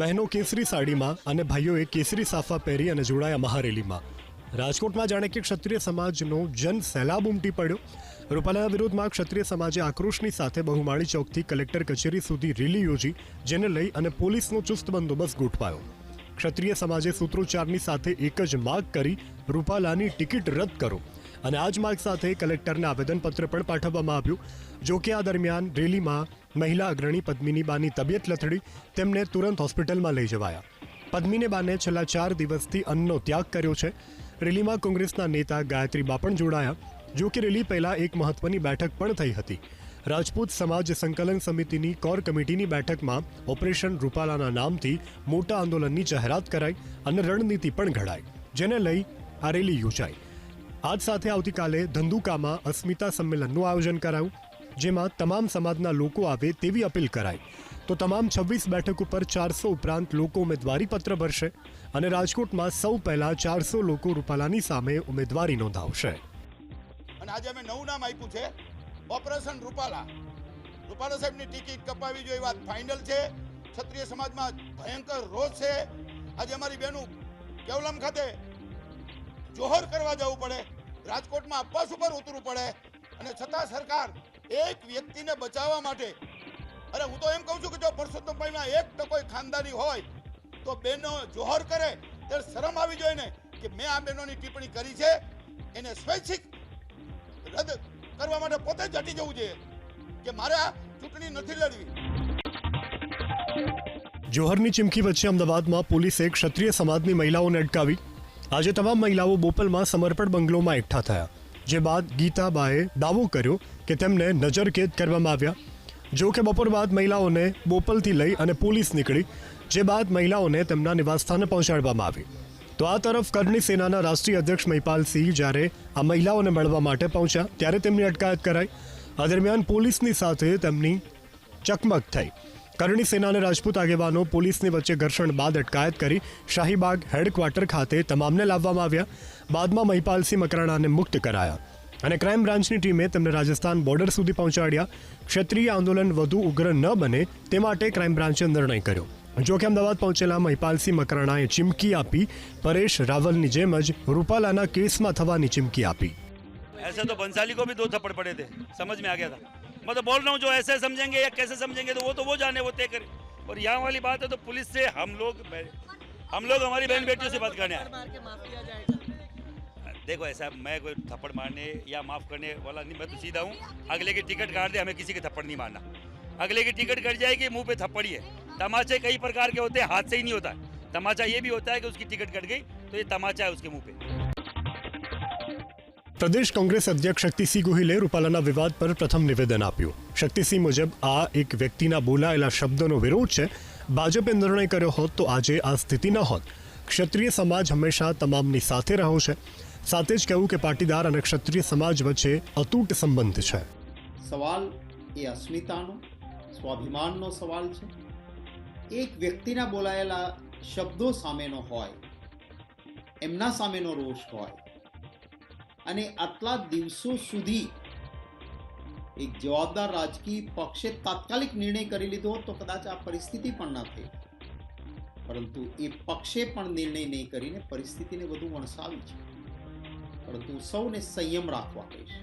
બહેનો કેસરી સાડીમાં અને ભાઈઓએ કેસરી સાફા પહેરી અને જોડાયા મહારેલીમાં. રાજકોટમાં જાણે કે ક્ષત્રિય સમાજનો જન સહેલાબ ઉમટી પડ્યો. રૂપાલાના વિરોધમાં ક્ષત્રિય સમાજે આક્રોશની સાથે બહુમાળી ચોકથી કલેક્ટર કચેરી સુધી રેલી યોજી, જેને લઈ અને પોલીસનો ચુસ્ત બંદોબસ્ત ગોઠવાયો. ક્ષત્રિય સમાજે સૂત્રોચ્ચારની સાથે એક જ માગ કરી, રૂપાલાની ટિકિટ રદ કરો. અને આ જ માર્ગ સાથે કલેક્ટરને આવેદનપત્ર પણ પાઠવવામાં આવ્યું. જો કે આ દરમિયાન રેલીમાં મહિલા અગ્રણી પદ્મિની બાની તબિયત લથડી, તેમને તુરંત હોસ્પિટલમાં લઈ જવાયા. પદ્મિની બાને છેલ્લા ચાર દિવસથી અન્નનો ત્યાગ કર્યો છે. રેલીમાં કોંગ્રેસના નેતા ગાયત્રી બા પણ જોડાયા. જો કે રેલી પહેલા એક મહત્વની બેઠક પણ થઈ હતી. રાજપૂત સમાજ સંકલન સમિતિની કોર કમિટીની બેઠકમાં ઓપરેશન રૂપાલાના નામથી મોટા આંદોલનની જાહેરાત કરાઈ અને રણનીતિ પણ ઘડાઈ, જેને લઈ આ રેલી યોજાઈ. આજ સાથે આવતીકાલે ધંધુકામાં અસ્મિતા સંમેલનનું આયોજન કરાયું, જેમાં તમામ સમાજના લોકો આવે તેવી અપીલ કરાઈ. તો તમામ છવ્વીસ બેઠક ઉપર ચારસો ઉપરાંત લોકો ઉમેદવારી પત્ર ભરશે અને રાજકોટમાં સૌ પહેલા ચારસો લોકો રૂપાલાની સામે ઉમેદવારી નોંધાવશે. અને આજે અમે નવું નામ આપ્યું છે, ઓપરેશન રૂપાલા. રૂપાલા સાહેબની ટિકિટ કપાવી જોઈએ વાત ફાઇનલ છે. ક્ષત્રિય સમાજમાં ભયંકર રોષ છે. આજે અમારી બહેનું કેવલમ ખાતે જોહર કરવા જવું પડે. રાજકોટમાં અપવાસ ઉપર ઉતરવું પડે. અને છતાં સરકાર એક વ્યક્તિને બચાવવા માટે અરે હું તો એમ કહું છું કે જો પરસોત્તમભાઈમાં એક તો કોઈ ખાનદાની હોય, તો બહેનો જોહર કરે. ત્યારે શરમ આવી જોઈએ ને કે મેં આ બહેનોની ટિપ્પણી કરી છે. એને સ્વૈચ્છિક રદ કરવા માટે પોતે જ હટી જવું જોઈએ કે મારે આ ચૂંટણી નથી લડવી. જોહરની ચીમકી વચ્ચે અમદાવાદમાં પોલીસે ક્ષત્રિય સમાજની મહિલાઓને અટકાવી આજે તમામ મહિલાઓ બોપલમાં સમર્પણ બંગલોમાં એકઠા થયા. જે બાદ ગીતાબાએ દાવો કર્યો કે તેમને નજરકેદ કરવામાં આવ્યા. જો કે બપોર બાદ મહિલાઓને બોપલથી લઈ અને પોલીસ નીકળી, જે બાદ મહિલાઓને તેમના નિવાસસ્થાને પહોંચાડવામાં આવી. તો આ તરફ કરની સેનાના રાષ્ટ્રીય અધ્યક્ષ મહિપાલસિંહ જ્યારે આ મહિલાઓને મળવા માટે પહોંચ્યા, ત્યારે તેમની અટકાયત કરાઈ. આ દરમિયાન પોલીસની સાથે તેમની ચકમક થઈ. કરણી સેના અને રાજપૂત આગેવાનો પોલીસની વચ્ચે ઘર્ષણ બાદ અટકાયત કરી શાહીબાગ હેડક્વાર્ટર ખાતે તમામને લાવવામાં આવ્યા બાદમાં મહિપાલસિંહ મકરાણાને મુક્ત કરાયા અને ક્રાઇમ બ્રાન્ચની ટીમે તેમને રાજસ્થાન બોર્ડર સુધી પહોંચાડ્યા ક્ષત્રિય આંદોલન વધુ ઉગ્ર ન બને તે માટે ક્રાઇમ બ્રાન્ચે નિર્ણય કર્યો જો કે અમદાવાદ પહોંચેલા મહિપાલસિંહ મકરાણાએ ચીમકી આપી પરેશ રાવલની જેમ જ રૂપાલાના કેસમાં થવાની ચીમકી આપી ऐसे तो बंसाली को भी दो थप्पड़ पड़े थे समझ में आ गया था मैं तो बोल रहा हूँ, जो ऐसे समझेंगे या कैसे समझेंगे तो वो तो वो जाने, वो तय करें। और यहाँ वाली बात है तो पुलिस से हम लोग हम लोग हमारी बहन बेटियों से बात करने आए। देखो, ऐसा मैं कोई थप्पड़ मारने या माफ़ करने वाला नहीं, मैं तो सीधा हूँ। अगले की टिकट काट दे, हमें किसी के थप्पड़ नहीं मारना। अगले की टिकट कट जाएगी मुँह पे थप्पड़ ही है। तमाचे कई प्रकार के होते हैं, हाथ से ही नहीं होता। तमाचा ये भी होता है कि उसकी टिकट कट गई तो ये तमाचा है उसके मुँह पे। પ્રદેશ કોંગ્રેસ અધ્યક્ષ શક્તિસિંહ ગોહિલે રૂપાલાના વિવાદ પર પ્રથમ નિવેદન આપ્યું. શક્તિસિંહ મુજબ આ એક વ્યક્તિના બોલાયેલા શબ્દોનો વિરોધ છે. ભાજપે નિર્ણય કર્યો હોત તો આજે આ સ્થિતિ ન હોત. ક્ષત્રિય સમાજ હંમેશા તમામની સાથે રહ્યો છે. સાથે જ કહ્યું કે પાટીદાર અને ક્ષત્રિય સમાજ વચ્ચે અતૂટ સંબંધ છે. સવાલ એ અસ્મિતાનો, સ્વાભિમાનનો સવાલ છે. એક વ્યક્તિના બોલાયેલા શબ્દો સામેનો હોય, એમના સામેનો રોષ હોય અને આટલા દિવસો સુધી એક જવાબદાર રાજકીય પક્ષે તાત્કાલિક નિર્ણય કરી લીધો તો કદાચ આ પરિસ્થિતિ પણ ન થઈ. પરંતુ એ પક્ષે પણ નિર્ણય નહીં કરીને પરિસ્થિતિને વધુ વણસાવી છે. પરંતુ સૌને સંયમ રાખવા કહીશ.